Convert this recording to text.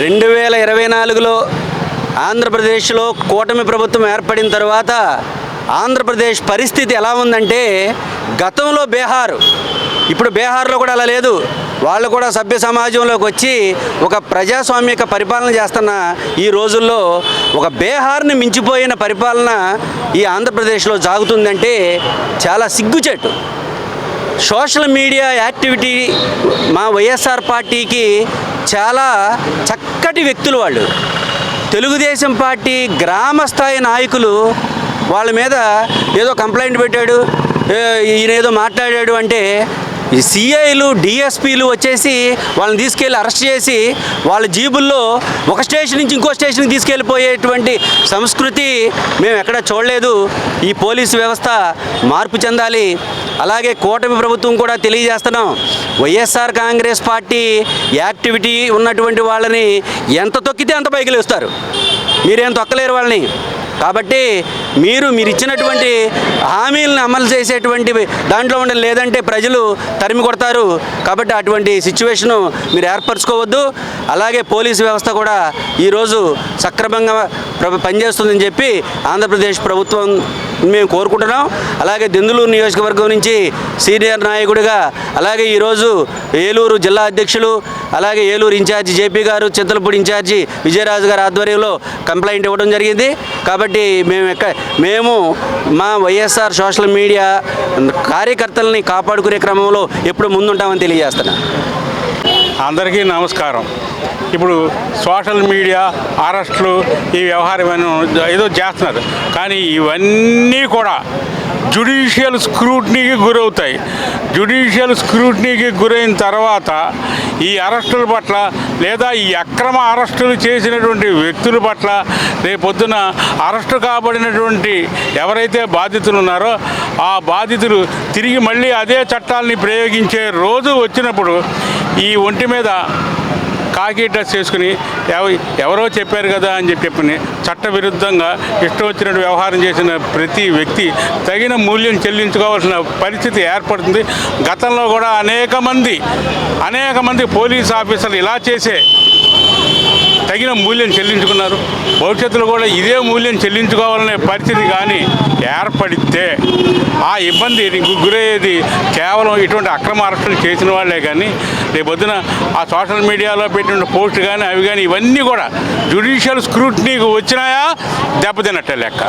రెండు వేల ఇరవై నాలుగులో ఆంధ్రప్రదేశ్లో కూటమి ప్రభుత్వం ఏర్పడిన తర్వాత ఆంధ్రప్రదేశ్ పరిస్థితి ఎలా ఉందంటే గతంలో బీహార్ ఇప్పుడు బీహార్లో కూడా అలా లేదు. వాళ్ళు కూడా సభ్య సమాజంలోకి వచ్చి ఒక ప్రజాస్వామ్యక పరిపాలన చేస్తున్న ఈ రోజుల్లో ఒక బీహార్ని మించిపోయిన పరిపాలన ఈ ఆంధ్రప్రదేశ్లో జాగుతుందంటే చాలా సిగ్గుచేటు. సోషల్ మీడియా యాక్టివిటీ మా వైఎస్ఆర్ పార్టీకి చాలా చక్కటి వ్యక్తులు వాళ్ళు. తెలుగుదేశం పార్టీ గ్రామ స్థాయి నాయకులు వాళ్ళ మీద ఏదో కంప్లైంట్ పెట్టాడు ఈయన ఏదో మాట్లాడాడు అంటే ఈ సిఐలు డిఎస్పీలు వచ్చేసి వాళ్ళని తీసుకెళ్ళి అరెస్ట్ చేసి వాళ్ళ జీబుల్లో ఒక స్టేషన్ నుంచి ఇంకో స్టేషన్కి తీసుకెళ్ళిపోయేటువంటి సంస్కృతి మేము ఎక్కడ చూడలేదు. ఈ పోలీసు వ్యవస్థ మార్పు చెందాలి. అలాగే కూటమి ప్రభుత్వం కూడా తెలియజేస్తున్నాం. వైఎస్ఆర్ కాంగ్రెస్ పార్టీ యాక్టివిటీ ఉన్నటువంటి వాళ్ళని ఎంత తొక్కితే అంత పైకి లేస్తారు. మీరేం తొక్కలేరు వాళ్ళని. కాబట్టి మీరు మీరు ఇచ్చినటువంటి హామీలను అమలు చేసేటువంటి దాంట్లో ఉండాలి లేదంటే ప్రజలు తరిమి కొడతారు. కాబట్టి అటువంటి సిచ్యువేషను మీరు ఏర్పరచుకోవద్దు. అలాగే పోలీసు వ్యవస్థ కూడా ఈరోజు సక్రమంగా పనిచేస్తుందని చెప్పి ఆంధ్రప్రదేశ్ ప్రభుత్వం మేము కోరుకుంటున్నాం. అలాగే దెందులూరు నియోజకవర్గం నుంచి సీనియర్ నాయకుడిగా అలాగే ఈరోజు ఏలూరు జిల్లా అధ్యక్షులు అలాగే ఏలూరు ఇన్ఛార్జి జేపీ గారు చింతలపూడి ఇన్ఛార్జి విజయరాజు గారి ఆధ్వర్యంలో కంప్లైంట్ ఇవ్వడం జరిగింది. కాబట్టి మేము ఎక్క మేము మా వైఎస్ఆర్ సోషల్ మీడియా కార్యకర్తలని కాపాడుకునే క్రమంలో ఎప్పుడు ముందుంటామని తెలియజేస్తున్నా. అందరికీ నమస్కారం. ఇప్పుడు సోషల్ మీడియా అరెస్టులు ఈ వ్యవహారం ఏదో చేస్తున్నారు. కానీ ఇవన్నీ కూడా జుడిషియల్ స్క్రూట్నీకి గురవుతాయి. జుడిషియల్ స్క్రూట్నీకి గురైన తర్వాత ఈ అరెస్టుల పట్ల లేదా ఈ అక్రమ అరెస్టులు చేసినటువంటి వ్యక్తుల పట్ల రేపొద్దున అరెస్టు కాబడినటువంటి ఎవరైతే బాధితులు ఉన్నారో ఆ బాధితులు తిరిగి మళ్ళీ అదే చట్టాలని ప్రయోగించే రోజు వచ్చినప్పుడు ఈ ఒంటి మీద కాకి డ్రెస్ చేసుకుని ఎవరో చెప్పారు కదా అని చెప్పి చెప్పి చట్ట విరుద్ధంగా ఇష్టం వచ్చినట్టు వ్యవహారం చేసిన ప్రతి వ్యక్తి తగిన మూల్యం చెల్లించుకోవాల్సిన పరిస్థితి ఏర్పడుతుంది. గతంలో కూడా అనేక మంది అనేక మంది పోలీస్ ఆఫీసర్లు ఇలా చేసే తగిన మూల్యం చెల్లించుకున్నారు. భవిష్యత్తులో కూడా ఇదే మూల్యం చెల్లించుకోవాలనే పరిస్థితి కానీ ఏర్పడితే ఆ ఇబ్బంది గురయ్యేది కేవలం ఇటువంటి అక్రమ అరెస్టులు చేసిన వాళ్ళే కానీ రేపొద్దున ఆ సోషల్ మీడియాలో పెట్టిన పోస్ట్ కానీ అవి కానీ ఇవన్నీ కూడా జ్యుడిషియల్ స్క్రూట్నీకి వచ్చినాయా? దెబ్బతిన్నట్టే లెక్క.